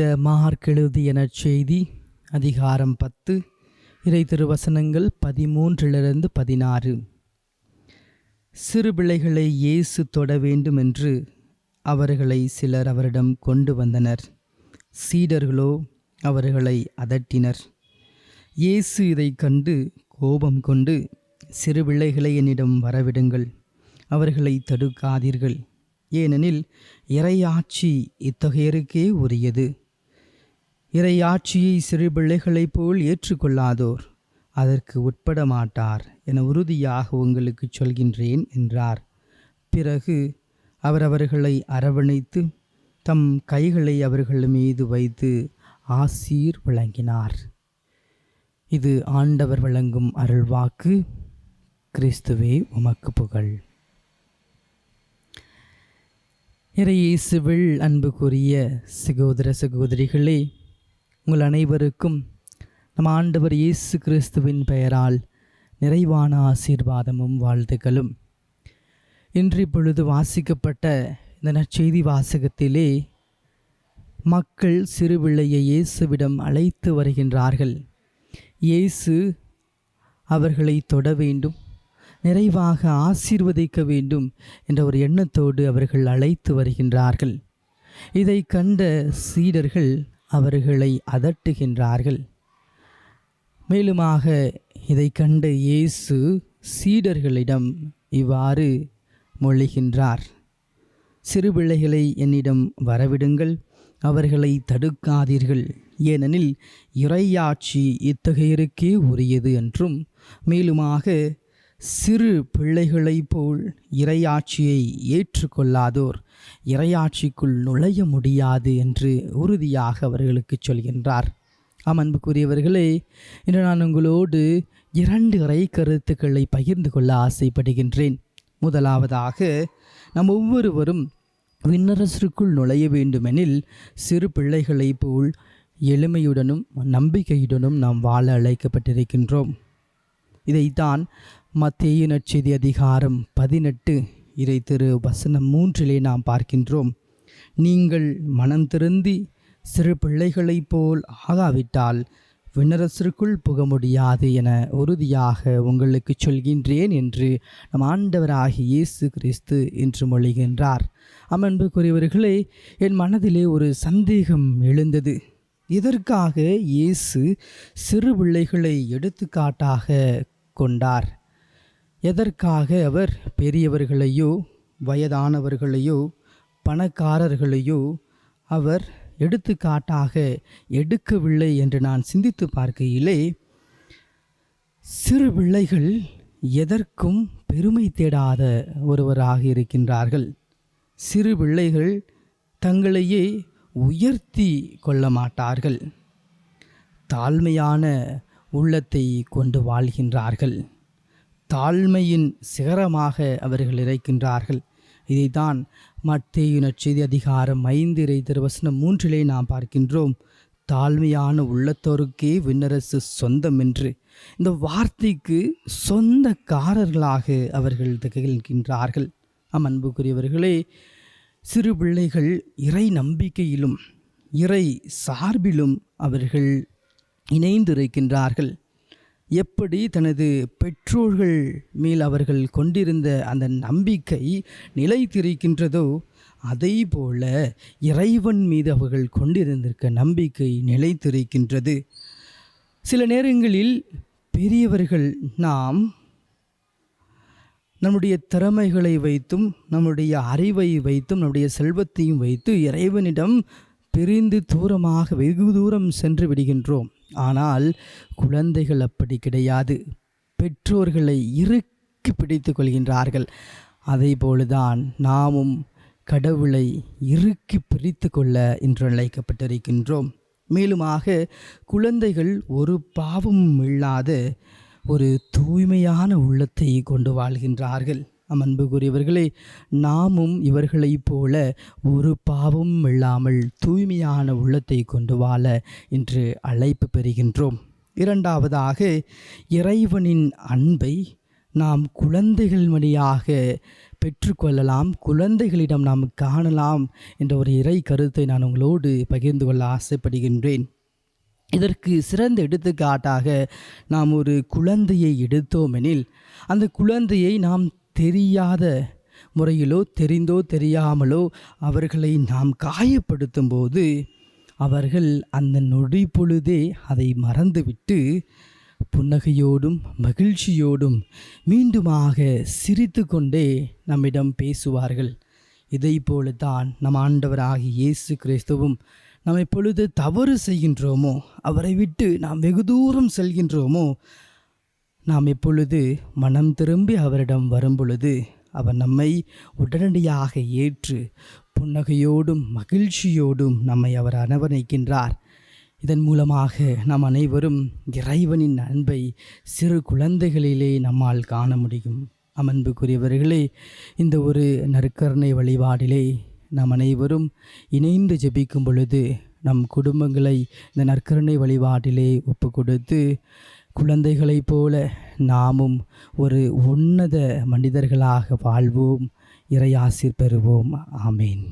புனித மார்க்கெழுதிய செய்தி அதிகாரம் பத்து இறை திருவசனங்கள் பதிமூன்றிலிருந்து பதினாறு. சிறு பிள்ளைகளை இயேசு தொட வேண்டும் என்று அவர்களை சிலர் அவரிடம் கொண்டு வந்தனர். சீடர்களோ அவர்களை அதட்டினர். இயேசு இதை கண்டு கோபம் கொண்டு சிறு பிள்ளைகளை என்னிடம் வரவிடுங்கள் அவர்களை தடுக்காதீர்கள். ஏனெனில் இறையாட்சி இத்தகையருக்கே உரியது. இறையாட்சியை சிறு பிள்ளைகளைப் போல் ஏற்றுக்கொள்ளாதோர் அதற்கு உட்பட மாட்டார் என உறுதியாக உங்களுக்கு சொல்கின்றேன் என்றார். பிறகு அவர் அவர்களை அரவணைத்து தம் கைகளை அவர்கள் மீது வைத்து ஆசீர் வழங்கினார். இது ஆண்டவர் வழங்கும் அருள்வாக்கு. கிறிஸ்துவே உமக்கு புகழ். இறையேசுவில் அன்புக்குரிய சகோதர சகோதரிகளே உங்கள் அனைவருக்கும் நம் ஆண்டவர் இயேசு கிறிஸ்துவின் பெயரால் நிறைவான ஆசீர்வாதமும் வாழ்த்துக்களும். இன்று இப்பொழுது வாசிக்கப்பட்ட இந்த நற்செய்தி வாசகத்திலே மக்கள் சிறுபிள்ளையை இயேசுவிடம் அழைத்து வருகின்றார்கள். இயேசு அவர்களை தொட வேண்டும் நிறைவாக ஆசீர்வதிக்க வேண்டும் என்ற ஒரு எண்ணத்தோடு அவர்கள் அழைத்து வருகின்றார்கள். இதை கண்ட சீடர்கள் அவர்களை அதட்டுகின்றார்கள். மேலுமாக இதை கண்ட இயேசு சீடர்களிடம் இவ்வாறு மொழிகின்றார். சிறுபிள்ளைகளை என்னிடம் வரவிடுங்கள் அவர்களை தடுக்காதீர்கள். ஏனெனில் இறையாட்சி இத்தகையருக்கே உரியது என்றும் மேலுமாக சிறு பிள்ளைகளைப் போல் இறையாட்சியை ஏற்றுக்கொள்ளாதோர் இறையாட்சிக்குள் நுழைய முடியாது என்று உறுதியாக அவர்களுக்கு சொல்கின்றார். ஆம் அன்புக்குரியவர்களே இன்று நான் உங்களோடு இரண்டு இறை கருத்துக்களை பகிர்ந்து கொள்ள ஆசைப்படுகின்றேன். முதலாவதாக நம் ஒவ்வொருவரும் விண்ணரசருக்குள் நுழைய வேண்டுமெனில் சிறு பிள்ளைகளைப் போல் எளிமையுடனும் நம்பிக்கையுடனும் நாம் வாழ அழைக்கப்பட்டிருக்கின்றோம். இதைத்தான் மத்திய நற்செய்தி அதிகாரம் பதினெட்டு இறை திரு வசனம் மூன்றிலே நாம் பார்க்கின்றோம். நீங்கள் மனம் திருந்தி சிறு பிள்ளைகளைப் போல் ஆகாவிட்டால் விண்ணரசிற்குள் புக முடியாது என உறுதியாக உங்களுக்கு சொல்கின்றேன் என்று நம் ஆண்டவராகிய இயேசு கிறிஸ்து என்று மொழிகின்றார். அமன்புக்குரியவர்களே என் மனதிலே ஒரு சந்தேகம் எழுந்தது. இதற்காக இயேசு சிறு பிள்ளைகளை எடுத்துக்காட்டாக கொண்டார்? எதற்காக அவர் பெரியவர்களையோ வயதானவர்களையோ பணக்காரர்களையோ அவர் எடுத்துக்காட்டாக எடுக்கவில்லை என்று நான் சிந்தித்து பார்க்கையிலே சிறு பிள்ளைகள் எதற்கும் பெருமை தேடாத ஒருவராக இருக்கின்றார்கள். சிறு பிள்ளைகள் தங்களையே உயர்த்தி கொள்ள மாட்டார்கள். தாழ்மையான உள்ளத்தை கொண்டு வாழ்கின்றார்கள். தாழ்மையின் சிகரமாக அவர்கள் இறைக்கின்றார்கள். இதைத்தான் மத்தேயு நற்செய்தி அதிகாரம் ஐந்து இறை வசனம் மூன்றிலே நாம் பார்க்கின்றோம். தாழ்மையான உள்ளத்தோருக்கே விண்ணரசு சொந்தம் என்று. இந்த வார்த்தைக்கு சொந்தக்காரர்களாக அவர்கள் திகழ்கின்றார்கள். ஆம் அன்புக்குரியவர்களே சிறு பிள்ளைகள் இறை நம்பிக்கையிலும் இறை சார்பிலும் அவர்கள் இணைந்து இருக்கின்றார்கள் எப்படி தனது பெற்றோர்கள் மேல் அவர்கள் கொண்டிருந்த அந்த நம்பிக்கை நிலைத்திருக்கின்றதோ அதை போல இறைவன் மீது அவர்கள் கொண்டிருந்திருக்க நம்பிக்கை நிலைத்திருக்கின்றது. சில நேரங்களில் பெரியவர்கள் நாம் நம்முடைய திறமைகளை வைத்தும் நம்முடைய அறிவை வைத்தும் நம்முடைய செல்வத்தையும் வைத்து இறைவனிடம் பிரிந்து தூரமாக வெகு தூரம் சென்று விடுகின்றோம். ஆனால் குழந்தைகள் அப்படி கிடையாது. பெற்றோர்களை இறுக்கி பிடித்து கொள்கின்றார்கள். அதே போலதான் நாமும் கடவுளை இறுக்கி பிரித்து கொள்ள என்று அழைக்கப்பட்டிருக்கின்றோம். மேலுமாக குழந்தைகள் ஒரு பாவமும் இல்லாத ஒரு தூய்மையான உள்ளத்தை கொண்டு வாழ்கின்றார்கள். அன்புக்குரியவர்களே நாமும் இவர்களைப் போல ஒரு பாவம் இல்லாமல் தூய்மையான உள்ளத்தை கொண்டு வாழ இன்று அழைப்பு பெறுகின்றோம். இரண்டாவதாக இறைவனின் அன்பை நாம் குழந்தைகள் வழியாக பெற்றுக்கொள்ளலாம் குழந்தைகளிடம் நாம் காணலாம் என்ற ஒரு இறை கருத்தை நான் உங்களோடு பகிர்ந்து கொள்ள ஆசைப்படுகின்றேன். இதற்கு சிறந்த எடுத்துக்காட்டாக நாம் ஒரு குழந்தையை எடுத்தோமெனில் அந்த குழந்தையை நாம் தெரியாத முறையிலோ தெரிந்தோ தெரியாமலோ அவர்களை நாம் காயப்படுத்தும் போது அவர்கள் அந்த நொடி பொழுதே அதை மறந்துவிட்டு புன்னகையோடும் மகிழ்ச்சியோடும் மீண்டுமாக சிரித்து கொண்டே நம்மிடம் பேசுவார்கள். இதை போலத்தான் நம் ஆண்டவராகிய இயேசு கிறிஸ்துவும் நாம் எப்பொழுது தவறு செய்கின்றோமோ அவரை விட்டு நாம் வெகு தூரம் செல்கின்றோமோ நாம் எப்பொழுது மனம் திரும்பி அவரிடம் வரும்பொழுது அவர் நம்மை உடனடியாக ஏற்று புன்னகையோடும் மகிழ்ச்சியோடும் நம்மை அவர் அனவணைக்கின்றார். இதன் மூலமாக நாம் அனைவரும் இறைவனின் அன்பை சிறு குழந்தைகளிலே நம்மால் காண முடியும். அமன்புக்குரியவர்களே இந்த ஒரு நற்கருணை வழிபாடிலே நாம் அனைவரும் இணைந்து ஜெபிக்கும் பொழுது நம் குடும்பங்களை இந்த நற்கருணை வழிபாட்டிலே ஒப்பு கொடுத்து குழந்தைகளைப் போல நாமும் ஒரு உன்னத மனிதர்களாக வாழ்வோம். இறையாசிர் பெறுவோம். ஆமேன்.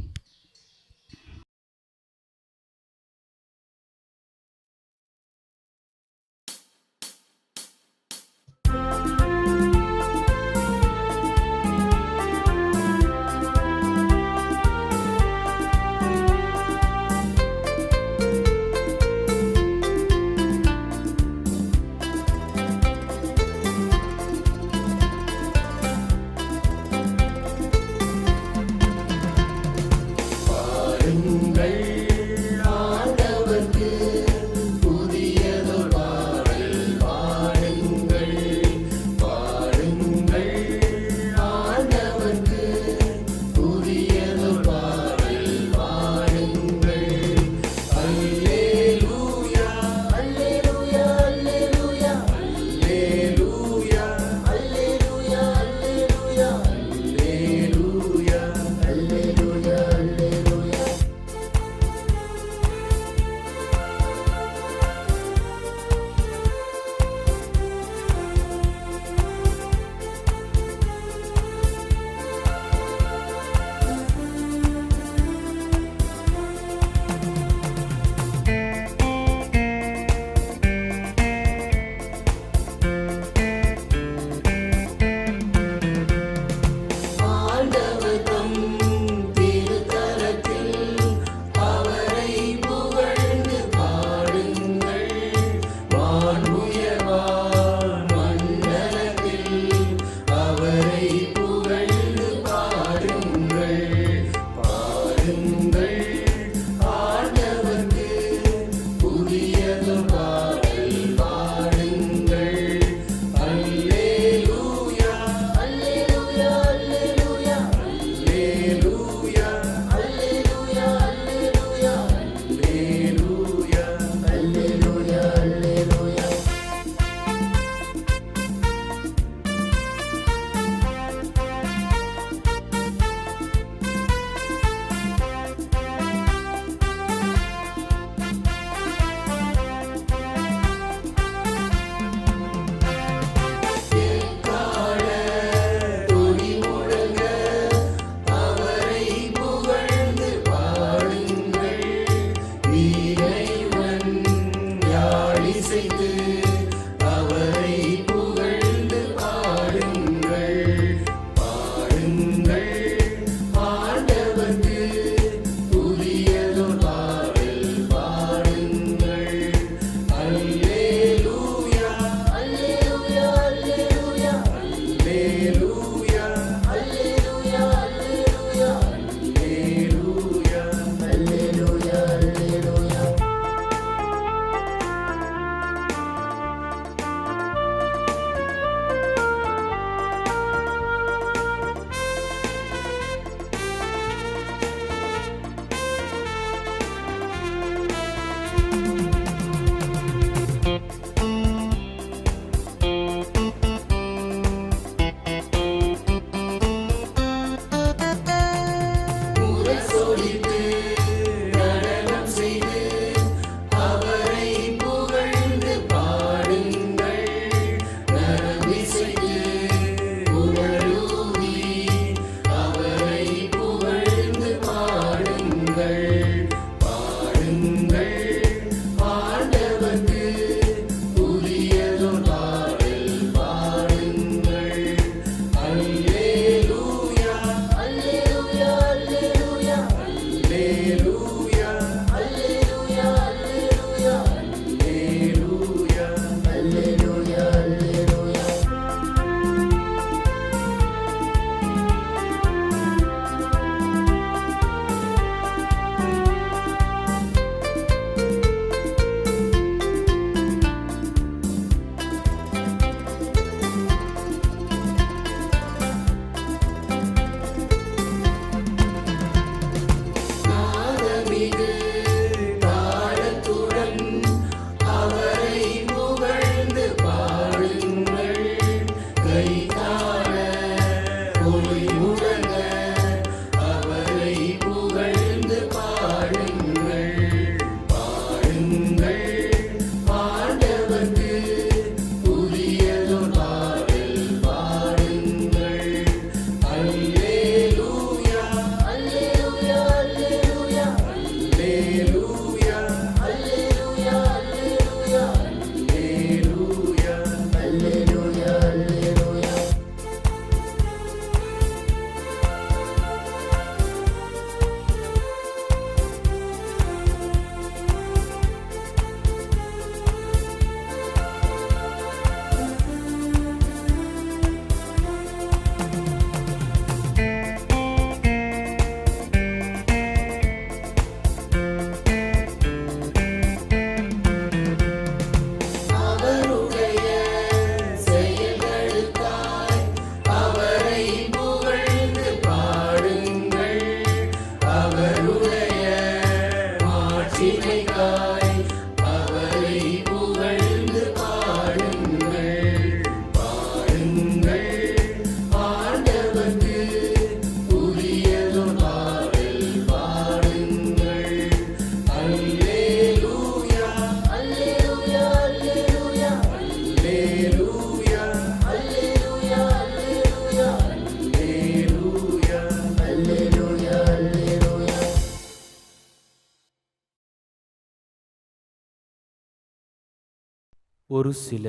ஒரு சில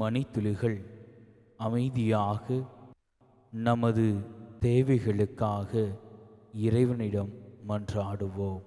மணித்துளிகள் அமைதியாக நமது தேவைகளுக்காக இறைவனிடம் மன்றாடுவோம்.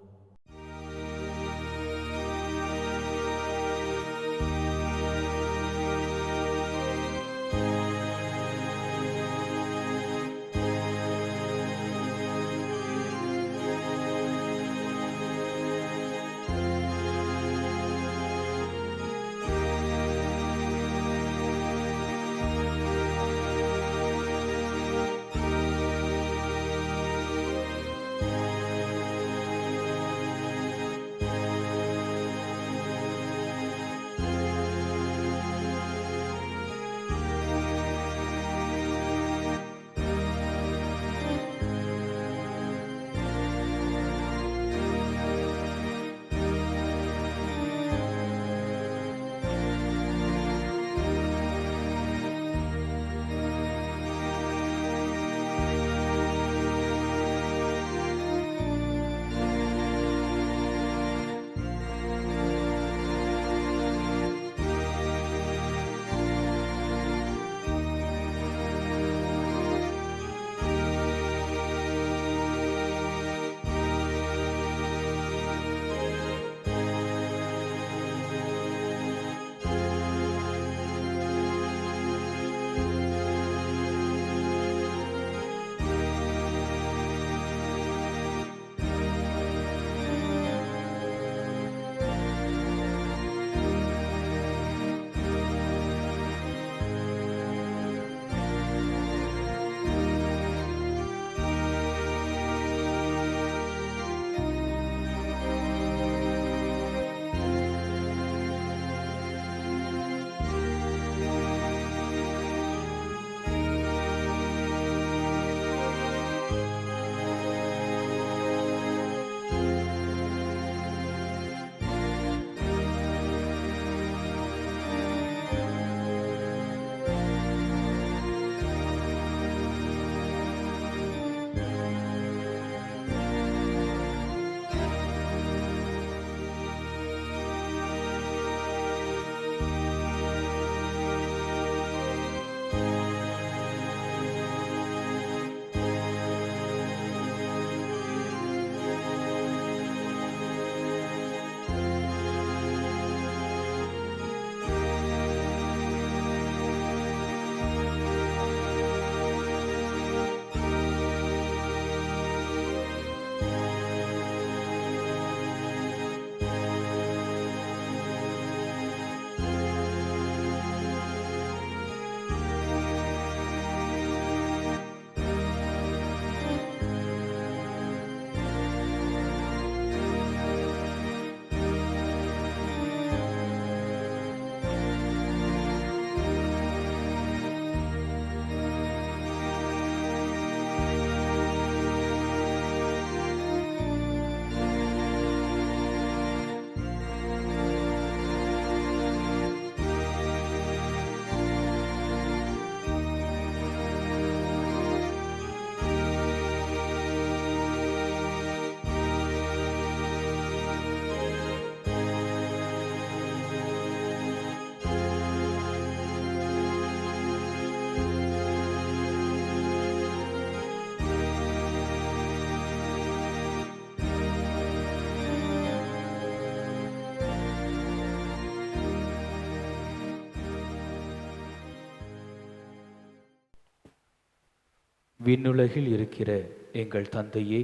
விண்ணுலகில் இருக்கிற எங்கள் தந்தையே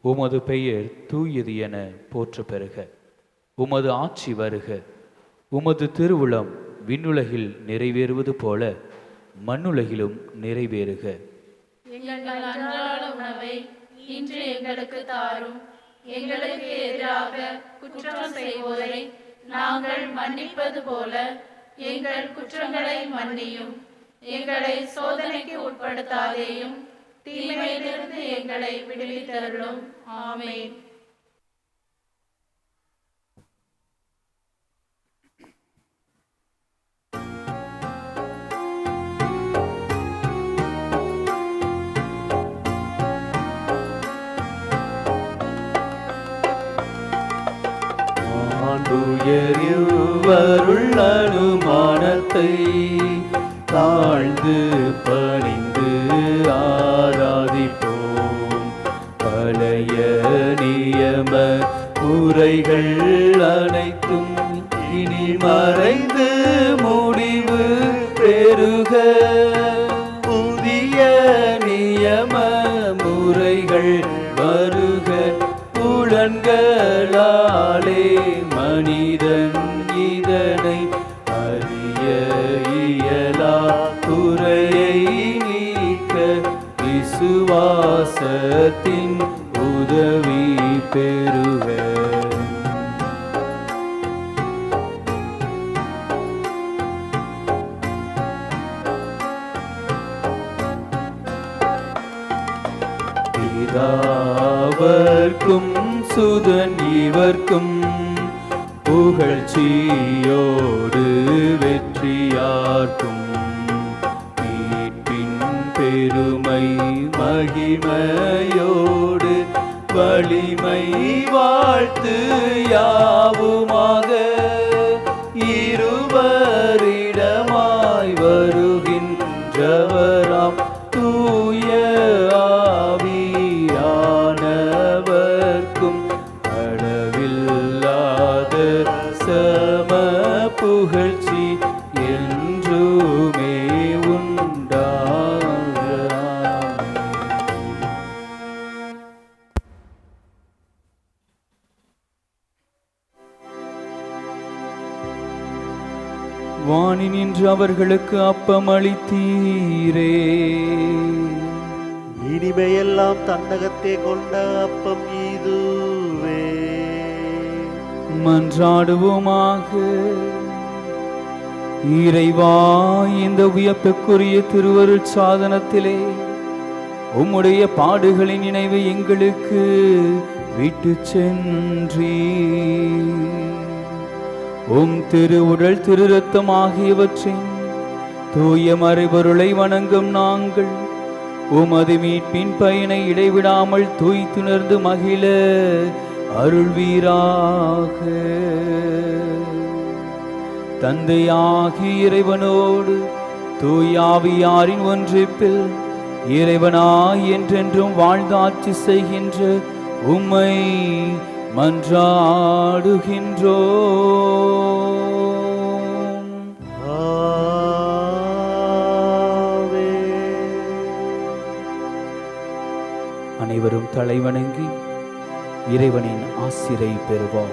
உமது பெயர் தூயது என போற்ற பெறுக. உமது ஆட்சி வருக. உமது திருவுளம் விண்ணுலகில் நிறைவேறுவது போல மண்ணுலகிலும் நிறைவேறுக. எங்கள் அன்றாட உணவை இன்று எங்களுக்கு தாரும். எங்களுக்கு எதிராக குற்றம் செய்வோரை நாங்கள் மன்னிப்பது போல எங்கள் குற்றங்களை மன்னியும். எங்களை சோதனைக்கு உட்படுத்தாதேயும் தீமையிலிருந்து எங்களை விடுவித்தருளும். ஆமென். ஆண்டுயரில் அனுமானத்தை தாழ்ந்து பணி நியம உரைகள் அனைத்தும் இனி மறைந்து முடிவு பெருக புதிய நியம முறைகள் வருக. புலன்களாலே மனிதன் இதனை அறிய இயலா. துறையை நீக்க விசுவாசத்தின் அனைவர்க்கும் புகழ்ச்சியோ அவர்களுக்கு அப்பம் அளித்தீரே இனிமையெல்லாம் தன்னகத்தே கொண்ட அப்பம் இதுவே. மன்றாடுவோமாக. இறைவா இந்த வியப்புக்குரிய திருவருட் சாதனத்திலே உம்முடைய பாடுகளின் நினைவை எங்களுக்கு விட்டு சென்றீ உம் திரு உடல் திரு ரத்தம் ஆகியவற்றின் தூய மறைபொருளை வணங்கும் நாங்கள். உமது மீட்பின் பயனை இடைவிடாமல் தூய்த்துணர்ந்து மகிழ அருள்வீராக. தந்தையாகி இறைவனோடு தூயாவியாரின் ஒன்றிப்பில் இறைவனாய் என்றென்றும் வாழ்ந்தாட்சி செய்கின்ற உம்மை மன்றாடுகின்றோ அனைவரும் தலைவணங்கி இறைவனின் ஆசிரை பெறுவார்